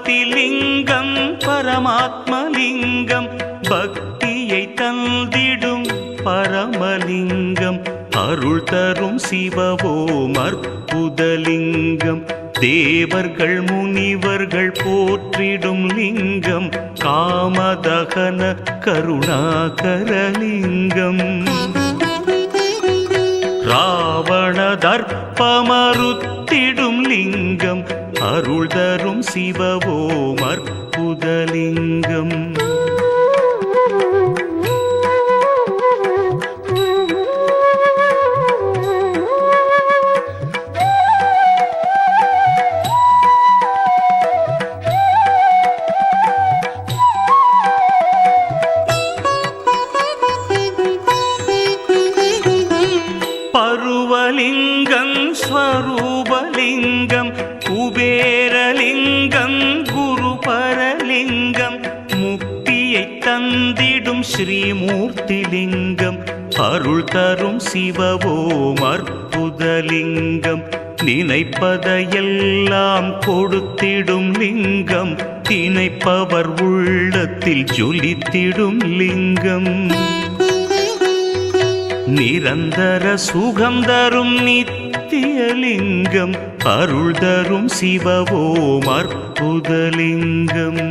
பக்திலிங்கம் பரமாத்மலிங்கம் பக்தியை தந்திடும் பரமலிங்கம். அருள் தரும் சிவவோம் அற்புதலிங்கம். தேவர்கள் முனிவர்கள் போற்றிடும் லிங்கம் காமதகன கருணாகரலிங்கம். ராவண தர்ப்பமறுத்திடும் லிங்கம் அருள் தரும் சிவவோம் அற்புதலிங்கம். ஸ்ரீமூர்த்திலிங்கம் அருள் தரும் சிவவோம் அற்புதலிங்கம் நினைப்பதையெல்லாம் கொடுத்திடும் லிங்கம் திணைப்பவர் உள்ளத்தில் ஜொலித்திடும் லிங்கம். நிரந்தர சுகம் தரும் நித்தியலிங்கம் அருள் தரும் சிவவோம் அற்புதலிங்கம்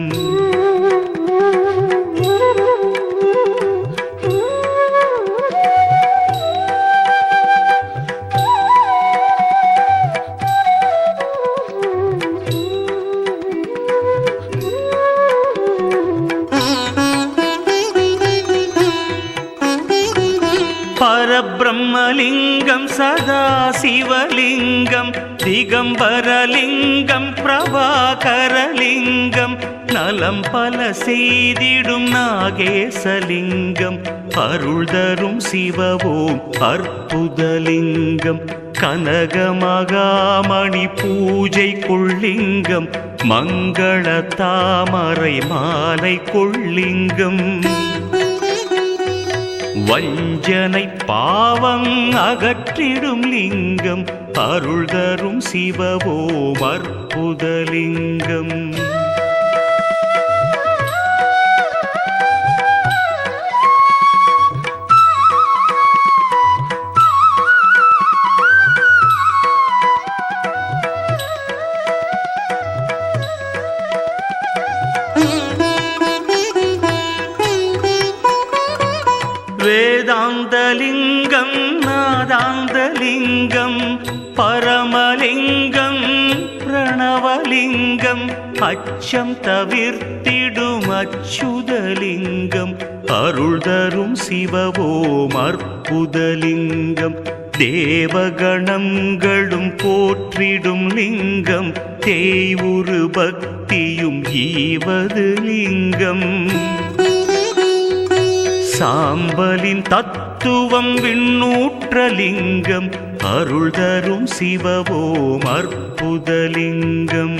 திகம்பரலிங்கம் பிரபாகரலிங்கம் நலம் பல செய்திடும் நாகேசலிங்கம் அருள் தரும் சிவவோம் அற்புதலிங்கம் கனகமகாமணி பூஜை கொள்ளிங்கம் மங்கள தாமரை மாலை கொள்ளிங்கம் வஞ்சனை பாவம் அகற்றிடும் லிங்கம் அருள் தரும் சிவவோம் அற்புதலிங்கம். வேதாந்தலிங்கம் நாதாந்தலிங்கம் பரமலிங்கம் பிரணவலிங்கம் அச்சம் தவிர்த்திடும் அச்சுதலிங்கம் அருள் தரும் சிவவோம் அற்புதலிங்கம் தேவகணங்களும் போற்றிடும் லிங்கம் தேய்வுரு பக்தியும் ஈவது லிங்கம் சாம்பலின் தத்துவம் விண்ணூற்றலிங்கம் அருள் தரும் சிவவோம் அற்புதலிங்கம்.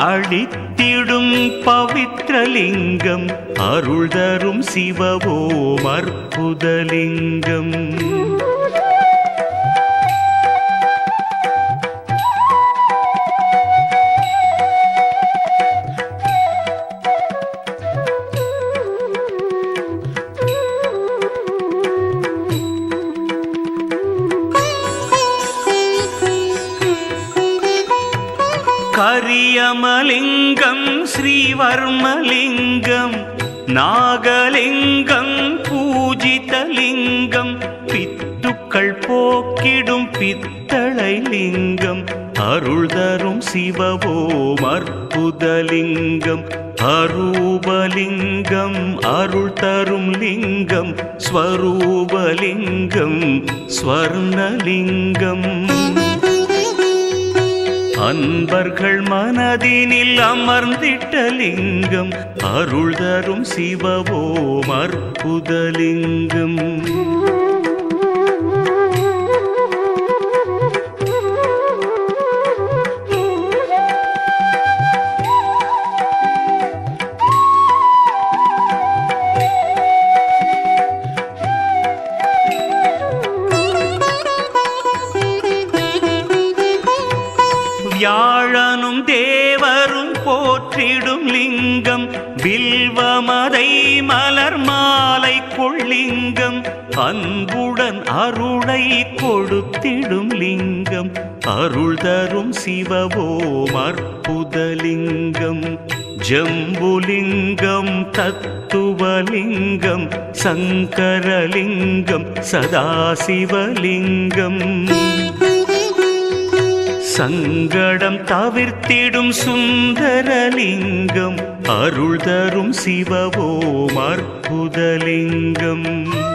அழித்திடும் பவித்ரலிங்கம் அருள் தரும் சிவவோம் அற்புதலிங்கம். கரியமலிங்கம் ஸ்ரீவர்மலிங்கம் நாகலிங்கம் பூஜிதலிங்கம் பித்துக்கள் போக்கிடும் பித்தளை லிங்கம் அருள் தரும் சிவவோம் அற்புதலிங்கம் அரூபலிங்கம் அருள் தரும் லிங்கம் ஸ்வரூபலிங்கம் ஸ்வர்ணலிங்கம். அன்பர்கள் மனதினில் அமர்ந்திட்ட லிங்கம் அருள் தரும் சிவவோம் அற்புதலிங்கம். அன்புடன் அருளை கொடுத்திடும் லிங்கம் அருள் தரும் சிவவோம் அற்புதலிங்கம். ஜம்புலிங்கம் தத்துவலிங்கம் சங்கரலிங்கம் சதாசிவலிங்கம். சங்கடம் தவிர்த்திடும் சுந்தரலிங்கம் அருள் தரும் சிவவோம் அற்புதலிங்கம்.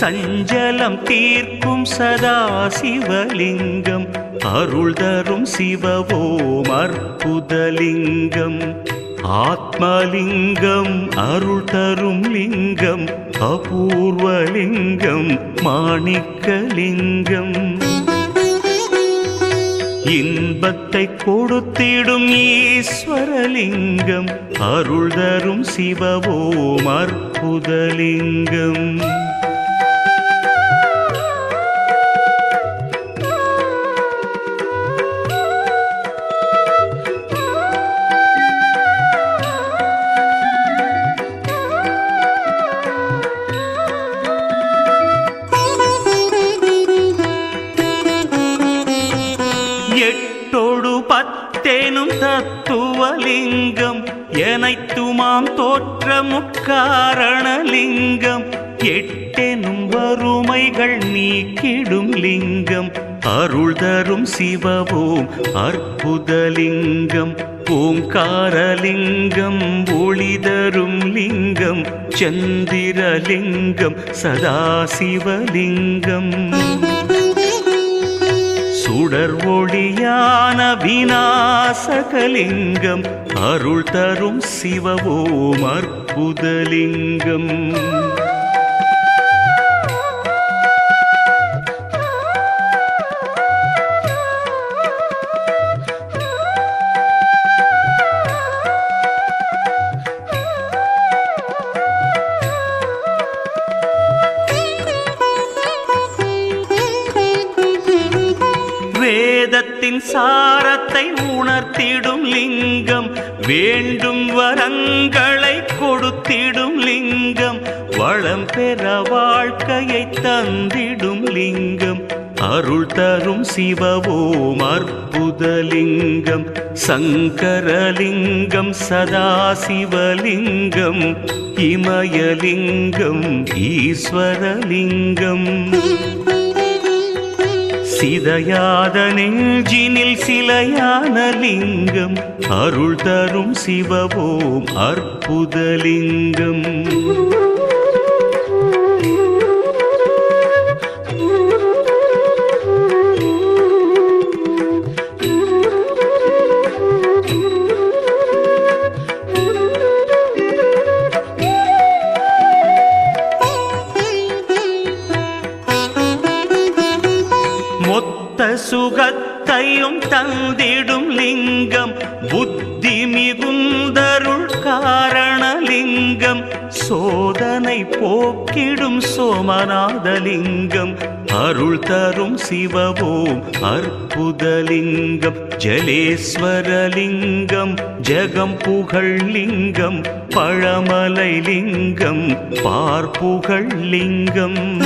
சஞ்சலம் தீர்க்கும் சதா சிவலிங்கம் அருள் தரும் சிவவோம் அற்புதலிங்கம். ஆத்மலிங்கம் அருள் தரும் லிங்கம் அபூர்வலிங்கம் மாணிக்கலிங்கம். இன்பத்தை கொடுத்திடும் ஈஸ்வரலிங்கம் அருள் தரும் சிவவோம் அற்புதலிங்கம். காரணலிங்கம். எட்டெனும் வறுமைகள் நீக்கிடும் லிங்கம். அருள் தரும் சிவவோம் அற்புதலிங்கம். ஓங்காரலிங்கம் ஒளி தரும் லிங்கம். சந்திரலிங்கம் சதாசிவலிங்கம். சுடர் ஒளியான விநாசகலிங்கம் அருள் தரும் சிவவோம் அற்புதலிங்கம். வேதத்தின் சாரத்தை உணர்த்திடும் லிங்கம் வேண்டும் வரங்களை கொடுத்திடும் லிங்கம் வளம் பெற வாழ்க்கையை தந்திடும் லிங்கம் அருள் தரும் சிவவோம் அற்புதலிங்கம் சங்கரலிங்கம் சதாசிவலிங்கம் இமயலிங்கம் ஈஸ்வரலிங்கம். சிதையாத நெஞ்சினில் சிலையான லிங்கம் அருள் தரும் சிவவோம் அற்புதலிங்கம். சோதனை போக்கிடும் சோமநாதலிங்கம். அருள் தரும் சிவவோம் அற்புதலிங்கம். ஜலேஸ்வரலிங்கம் ஜெகம் புகழ்லிங்கம் பழமலை லிங்கம் பார்ப்புகழ்லிங்கம்.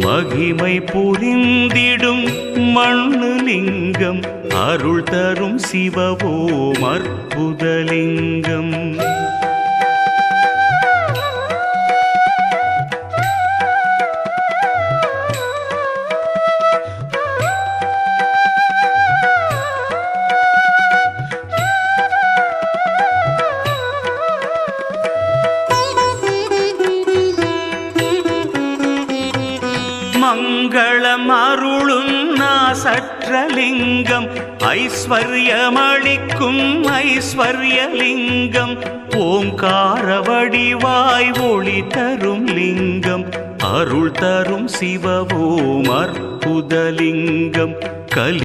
மகிமை புரிந்திடும் மண்ணு லிங்கம் அருள் தரும் சிவவோம் அற்புதலிங்கம். மங்களம் அருளும் நாசற்றலிங்கம். ஐஸ்வர்யமளிக்கும் ஐஸ்வர்யலிங்கம். ஓங்கார வடிவாய் ஒளி தரும் லிங்கம். அருள் தரும் சிவவோம் அற்புதலிங்கம். கலி